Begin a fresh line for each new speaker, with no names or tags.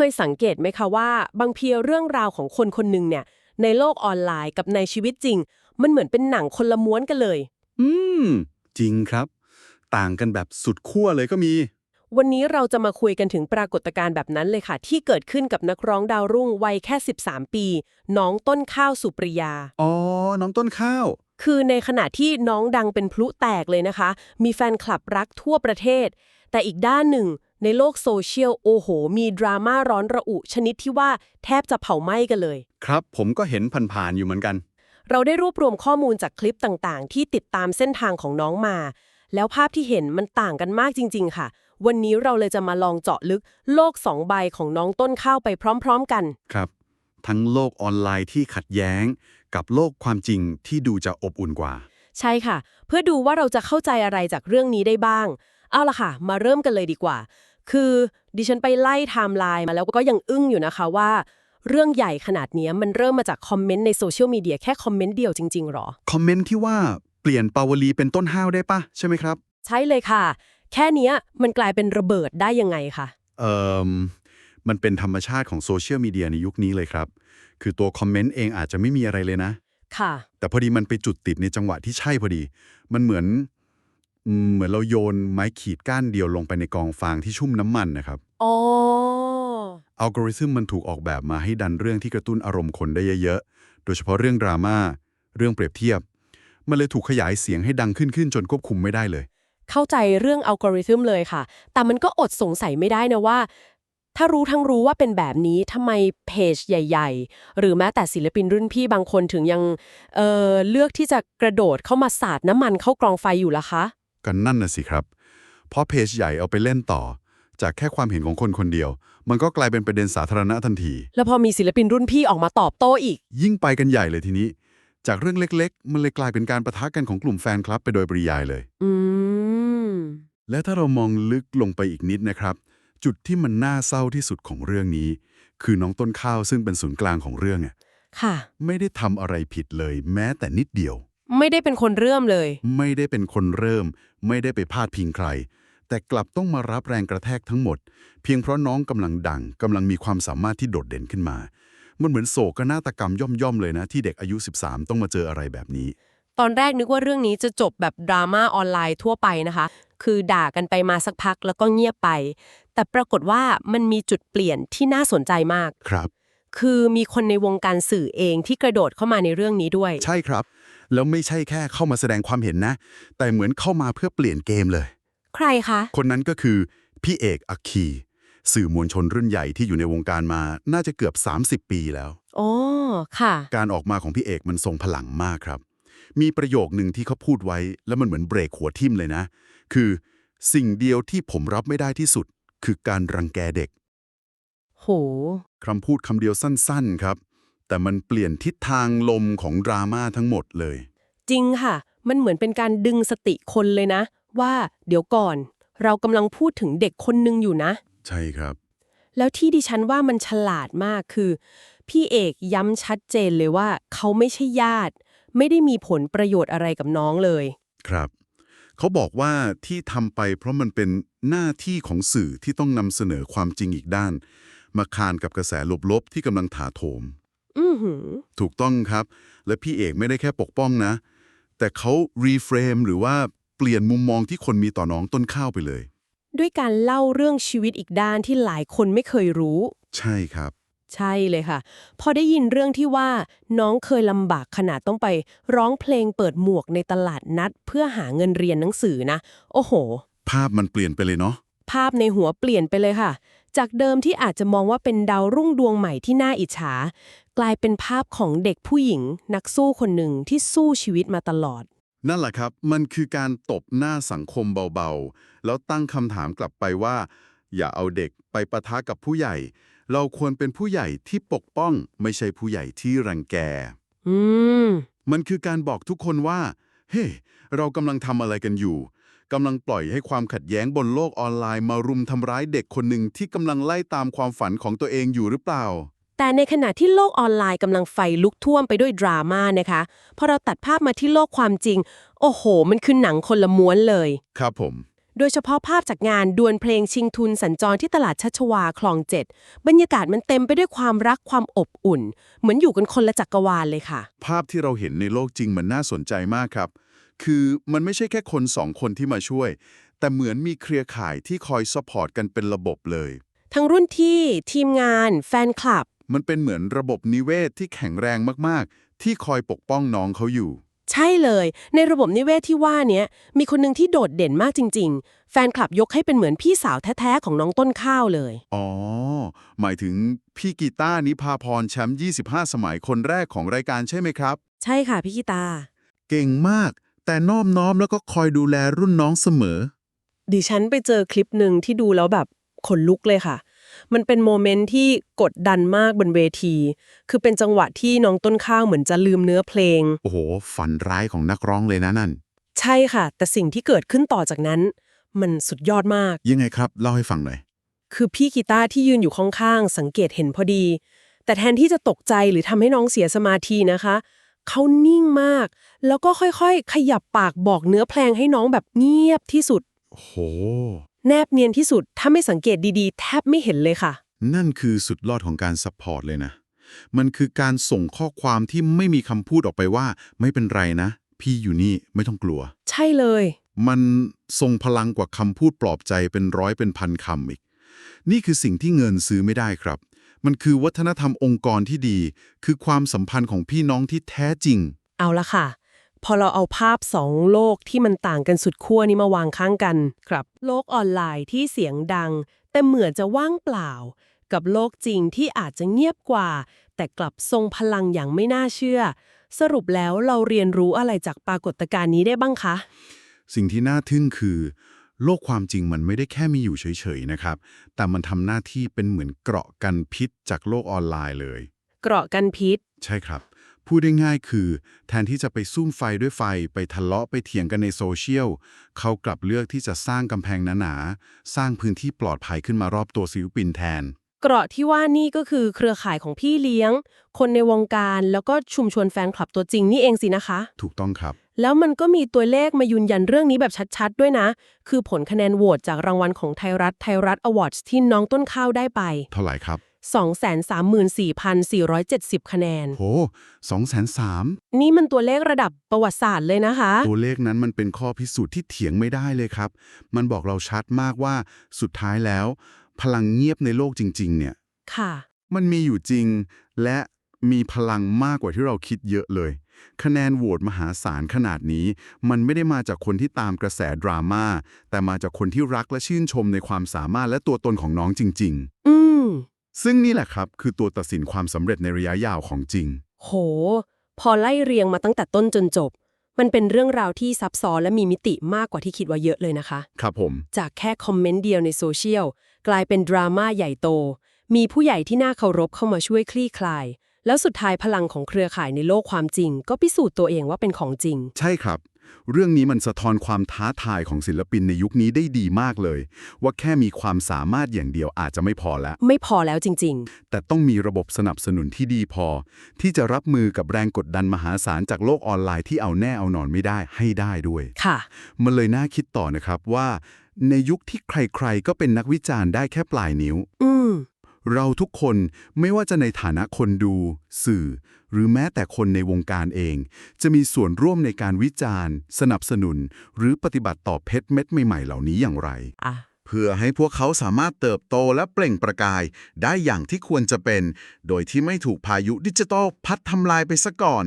เคยสังเกตไหมคะว่า บางทีเรื่องราวของคนคนหนึ่งเนี่ย ในโลกออนไลน์กับในชีวิตจริง มันเหมือนเป็นหนังคนละม้วนกันเลย
อืม จริงครับ ต่างกันแบบสุดขั้วเลยก็มี
วันนี้เราจะมาคุยกันถึงปรากฏการณ์แบบนั้นเลยค่ะ ที่เกิดขึ้นกับนักร้องดาวรุ่งวัยแค่ 13 ปี น้องต้นข้าวสุปริยา
อ๋อ น้องต้นข้าว
คือในขณะที่น้องดังเป็นพลุแตกเลยนะคะ มีแฟนคลับรักทั่วประเทศ แต่อีกด้านหนึ่ง ในโลกโซเชียล โอ้โห มีดราม่าร้อนระอุ ชนิดที่ว่าแทบจะเผาไหม้กันเลย
ครับ ผมก็เห็นผ่านๆอยู่เหมือนกัน
เราได้รวบรวมข้อมูลจากคลิปต่างๆ ที่ติดตามเส้นทางของน้องมา แล้วภาพที่เห็นมันต่างกันมากจริง ๆ ค่ะ วันนี้เราเลยจะมาลองเจาะลึกโลกสองใบของน้องต้นข้าวไปพร้อม ๆ กัน
ครับ ทั้งโลกออนไลน์ที่ขัดแย้ง กับโลกความจริงที่ดูจะอบอุ่นกว่า
ใช่ค่ะ เพื่อดูว่าเราจะเข้าใจอะไรจากเรื่องนี้ได้บ้าง เอาล่ะค่ะ มาเริ่มกันเลยดีกว่า คือดิฉันไปไล่ไทม์ไลน์มาแล้วก็ยังอึ้งอยู่นะคะว่า เรื่องใหญ่ขนาดเนี้ยมันเริ่มมาจากคอมเมนต์ในโซเชียลมีเดียแค่คอมเมนต์เดียวจริงๆหรอ
คอมเมนต์ที่ว่าเปลี่ยนปาวลีเป็นต้นห้าวได้ปะใช่ไหมครับ
ใช่เลยค่ะ แค่เนี้ยมันกลายเป็นระเบิดได้ยังไงคะ
เอ่อมันเป็นธรรมชาติของโซเชียลมีเดียในยุคนี้เลยครับ คือตัวคอมเมนต์เองอาจจะไม่มีอะไรเลยนะ
ค่ะ
แต่พอดีมันไปจุดติดในจังหวะที่ใช่พอดี มันเหมือนอืม เหมือนเราโยนไม้ขีดก้านเดียวลงไปในกองฟางที่ชุ่มน้ำมันนะครับ
อ๋อ
อัลกอริทึมมันถูกออกแบบมาให้ดันเรื่องที่กระตุ้นอารมณ์คนได้เยอะๆ โดยเฉพาะเรื่องดราม่า เรื่องเปรียบเทียบ มันเลยถูกขยายเสียงให้ดังขึ้นขึ้นจนควบคุมไม่ได้เลย
เข้าใจเรื่องอัลกอริทึมเลยค่ะ แต่มันก็อดสงสัยไม่ได้นะว่า ถ้ารู้ทั้งรู้ว่าเป็นแบบนี้ทำไมเพจใหญ่ ๆ หรือแม้แต่ศิลปินรุ่นพี่บางคนถึงยังเอ่อเลือกที่จะกระโดดเข้ามาสาดน้ำมันเข้ากรองไฟอยู่ล่ะคะ
กันนั่นน่ะสิครับ เพราะเพจใหญ่เอาไปเล่นต่อ จากแค่ความเห็นของคนคนเดียว มันก็กลายเป็นประเด็นสาธารณะทันที
แล้วพอมีศิลปินรุ่นพี่ออกมาตอบโต้อีก
ยิ่งไปกันใหญ่เลยทีนี้ จากเรื่องเล็ก ๆ มันเลยกลายเป็นการประทะกันของกลุ่มแฟนคลับไปโดยปริยายเลย
อืม
และถ้าเรามองลึกลงไปอีกนิดนะครับ จุดที่มันน่าเศร้าที่สุดของเรื่องนี้ คือน้องต้นข้าวซึ่งเป็นศูนย์กลางของเรื่องอะ
ค่ะ
ไม่ได้ทำอะไรผิดเลย แม้แต่นิดเดียว
ไม่ได้เป็นคนเริ่มเลย
ไม่ได้เป็นคนเริ่ม ไม่ได้ไปพาดพิงใคร แต่กลับต้องมารับแรงกระแทกทั้งหมด เพียงเพราะน้องกำลังดังกำลังมีความสามารถที่โดดเด่นขึ้นมา มันเหมือนโศกนาฏกรรมย่อมๆเลยนะ ที่เด็กอายุ 13 ต้องมาเจออะไรแบบนี้
ตอนแรกนึกว่าเรื่องนี้จะจบแบบดราม่าออนไลน์ทั่วไปนะคะ คือด่ากันไปมาสักพักแล้วก็เงียบไป แต่ปรากฏว่ามันมีจุดเปลี่ยนที่น่าสนใจมาก
ครับ
คือมีคนในวงการสื่อเองที่กระโดดเข้ามาในเรื่องนี้ด้วย
ใช่ครับ แล้วไม่ใช่แค่เข้ามาแสดงความเห็นนะ แต่เหมือนเข้ามาเพื่อเปลี่ยนเกมเลย
ใครคะ
คนนั้นก็คือพี่เอกอัคคี สื่อมวลชนรุ่นใหญ่ที่อยู่ในวงการมาน่าจะเกือบ 30 ปีแล้ว
อ๋อค่ะ
การออกมาของพี่เอกมันทรงพลังมากครับ มีประโยคหนึ่งที่เขาพูดไว้ แล้วมันเหมือนเบรกหัวทิ่มเลยนะ คือสิ่งเดียวที่ผมรับไม่ได้ที่สุด คือการรังแกเด็ก
โห
คำพูดคำเดียวสั้นๆครับ แต่มันเปลี่ยนทิศทางลมของดราม่าทั้งหมดเลย
จริงค่ะ มันเหมือนเป็นการดึงสติคนเลยนะ ว่าเดี๋ยวก่อน เรากำลังพูดถึงเด็กคนหนึงอยู่นะ
ใช่ครับ
แล้วที่ดิฉันว่ามันฉลาดมากคือ พี่เอกย้ำชัดเจนเลยว่า เขาไม่ใช่ญาติ ไม่ได้มีผลประโยชน์อะไรกับน้องเลย
ครับ เขาบอกว่าที่ทำไปเพราะมันเป็นหน้าที่ของสื่อที่ต้องนำเสนอความจริงอีกด้าน มาคานกับกระแสลบๆที่กำลังถาโถม
อือ หือ
ถูกต้องครับ และพี่เอกไม่ได้แค่ปกป้องนะ แต่เขารีเฟรมหรือว่าเปลี่ยนมุมมองที่คนมีต่อน้องต้นข้าวไปเลย
ด้วยการเล่าเรื่องชีวิตอีกด้านที่หลายคนไม่เคยรู้
ใช่ครับ
ใช่เลยค่ะ พอได้ยินเรื่องที่ว่า น้องเคยลำบากขนาดต้องไป ร้องเพลงเปิดหมวกในตลาดนัด เพื่อหาเงินเรียนหนังสือนะ โอ้โห
ภาพมันเปลี่ยนไปเลยเนาะ
ภาพในหัวเปลี่ยนไปเลยค่ะ จากเดิมที่อาจจะมองว่าเป็นดาวรุ่งดวงใหม่ที่น่าอิจฉา กลายเป็นภาพของเด็กผู้หญิง นักสู้คนหนึ่งที่สู้ชีวิตมาตลอด
นั่นแหละครับ มันคือการตบหน้าสังคมเบาๆ แล้วตั้งคำถามกลับไปว่า อย่าเอาเด็กไปปะทะกับผู้ใหญ่ เราควรเป็นผู้ใหญ่ที่ปกป้อง ไม่ใช่ผู้ใหญ่ที่รังแก
อืม
มันคือการบอกทุกคนว่า เฮ้ เรากำลังทำอะไรกันอยู่กำลังปล่อยให้ความขัดแย้งบนโลกออนไลน์มารุมทำร้ายเด็กคนหนึ่งที่กำลังไล่ตามความฝันของตัวเองอยู่หรือเปล่า
แต่ในขณะที่โลกออนไลน์กำลังไฟลุกท่วมไปด้วยดราม่านะคะพอเราตัดภาพมาที่โลกความจริง โอ้โห มันคือหนังคนละม้วนเลย
ครับผม
โดยเฉพาะภาพจากงานดวลเพลงชิงทุนสัญจรที่ตลาดชัชวาคลองเจ็ดบรรยากาศมันเต็มไปด้วยความรักความอบอุ่น เหมือนอยู่กันคนละจักรวาลเลยค่ะ
ภาพที่เราเห็นในโลกจริงมันน่าสนใจมากครับ คือมันไม่ใช่แค่คนสองคนที่มาช่วย แต่เหมือนมีเครือข่ายที่คอยซัพพอร์ตกันเป็นระบบเลย
ทั้งรุ่นที่ทีมงาน แฟนคลับ
มันเป็นเหมือนระบบนิเวศที่แข็งแรงมากๆ ที่คอยปกป้องน้องเขาอยู่
ใช่เลย ในระบบนิเวศที่ว่าเนี้ยมีคนหนึ่งที่โดดเด่นมากจริง ๆ แฟนคลับยกให้เป็นเหมือนพี่สาวแท้ ๆ ของน้องต้นข้าวเลย
อ๋อ หมายถึงพี่กีตาร์นิพาพรแชมป์25 สมัยคนแรกของรายการใช่ไหมครับ
ใช่ค่ะพี่กีตา
เก่งมาก แต่นอบน้อมแล้วก็คอยดูแลรุ่นน้องเสมอ
ดิฉันไปเจอคลิปหนึ่งที่ดูแล้วแบบขนลุกเลยค่ะ มันเป็นโมเมนต์ที่กดดันมากบนเวที คือเป็นจังหวะที่น้องต้นข้าวเหมือนจะลืมเนื้อเพลง
โอ้โห ฝันร้ายของนักร้องเลยนะนั่น
ใช่ค่ะ แต่สิ่งที่เกิดขึ้นต่อจากนั้น มันสุดยอดมาก
ยังไงครับเล่าให้ฟังหน่อย
คือพี่กีตาร์ที่ยืนอยู่ข้างๆสังเกตเห็นพอดี แต่แทนที่จะตกใจหรือทำให้น้องเสียสมาธินะคะเขานิ่งมาก แล้วก็ค่อยๆ ขยับปากบอกเนื้อเพลงให้น้องแบบเงียบที่สุด
โห
แนบเนียนที่สุด ถ้าไม่สังเกตดีๆ แทบไม่เห็นเลยค่ะ
นั่นคือสุดยอดของการซัพพอร์ตเลยนะ มันคือการส่งข้อความที่ไม่มีคำพูดออกไปว่า ไม่เป็นไรนะ พี่อยู่นี่ไม่ต้องกลัว
ใช่เลย
มันทรงพลังกว่าคำพูดปลอบใจเป็นร้อยเป็นพันคำอีก นี่คือสิ่งที่เงินซื้อไม่ได้ครับ มันคือวัฒนธรรมองค์กรที่ดี คือความสัมพันธ์ของพี่น้องที่แท้จริง
เอาละค่ะ พอเราเอาภาพสองโลกที่มันต่างกันสุดขั้วนี้มาวางข้างกันครับ โลกออนไลน์ที่เสียงดัง แต่เหมือนจะว่างเปล่า กับโลกจริงที่อาจจะเงียบกว่า แต่กลับทรงพลังอย่างไม่น่าเชื่อ สรุปแล้วเราเรียนรู้อะไรจากปรากฏการณ์นี้ได้บ้างคะ
สิ่งที่น่าทึ่งคือ โลกความจริงมันไม่ได้แค่มีอยู่เฉยๆนะครับ แต่มันทำหน้าที่เป็นเหมือนเกราะกันพิษจากโลกออนไลน์เลย
เกราะกันพิษ
ใช่ครับ พูดได้ง่ายคือ แทนที่จะไปซุ่มไฟด้วยไฟไปทะเลาะไปเถียงกันในโซเชียล เขากลับเลือกที่จะสร้างกำแพงหนาๆ สร้างพื้นที่ปลอดภัยขึ้นมารอบตัวศิลปินแทน
เกราะที่ว่านี่ก็คือเครือข่ายของพี่เลี้ยง คนในวงการแล้วก็ชุมชนแฟนคลับตัวจริงนี่เองสินะคะ
ถูกต้องครับ
แล้วมันก็มีตัวเลขมายืนยันเรื่องนี้แบบชัดๆ ด้วยนะ คือผลคะแนนโหวตจากรางวัลของไทยรัฐไทยรัฐอวอร์ดที่น้องต้นข้าวได้ไป
เท่าไหร่ครับ
234,470 คะแนน
โหสองแสนสาม
นี่มันตัวเลขระดับประวัติศาสตร์เลยนะคะ
ตัวเลขนั้นมันเป็นข้อพิสูจน์ที่เถียงไม่ได้เลยครับ มันบอกเราชัดมากว่าสุดท้ายแล้ว พลังเงียบในโลกจริง ๆ เนี่ย
ค่ะ
มันมีอยู่จริง และมีพลังมากกว่าที่เราคิดเยอะเลย คะแนนโหวตมหาศาลขนาดนี้ มันไม่ได้มาจากคนที่ตามกระแสดราม่าแต่มาจากคนที่รักและชื่นชมในความสามารถและตัวตนของน้องจริง
อืม
ๆ ซึ่งนี่แหละครับคือตัวตัดสินความสำเร็จในระยะยาวของจริง
โห พอไล่เรียงมาตั้งแต่ต้นจนจบ มันเป็นเรื่องราวที่ซับซ้อนและมีมิติมากกว่าที่คิดว่าเยอะเลยนะคะ
ครับผม
จากแค่คอมเมนต์เดียวในโซเชียลกลายเป็นดราม่าใหญ่โต มีผู้ใหญ่ที่น่าเคารพเข้ามาช่วยคลี่คลาย แล้วสุดท้ายพลังของเครือข่ายในโลกความจริง ก็พิสูจน์ตัวเองว่าเป็นของจริง
ใช่ครับ เรื่องนี้มันสะท้อนความท้าทายของศิลปินในยุคนี้ได้ดีมากเลย ว่าแค่มีความสามารถอย่างเดียวอาจจะไม่พอแล้ว
ไม่พอแล้วจริง
แต่ต้องมีระบบสนับสนุนที่ดีพอ ที่จะรับมือกับแรงกดดันมหาศาลจากโลกออนไลน์ที่เอาแน่เอานอนไม่ได้ให้ได้ด้วย
ๆค่ะ
มันเลยน่าคิดต่อนะครับว่า ในยุคที่ใครๆ ก็เป็นนักวิจารณ์ได้แค่ปลายนิ้ว
อืม
เราทุกคนไม่ว่าจะในฐานะคนดู สื่อ หรือแม้แต่คนในวงการเอง จะมีส่วนร่วมในการวิจารณ์ สนับสนุน หรือปฏิบัติต่อเพชรเม็ดใหม่ๆเหล่านี้อย่างไร
อะ
เพื่อให้พวกเขาสามารถเติบโตและเปล่งประกาย ได้อย่างที่ควรจะเป็น โดยที่ไม่ถูกพายุดิจิทัลพัดทำลายไปซะก่อน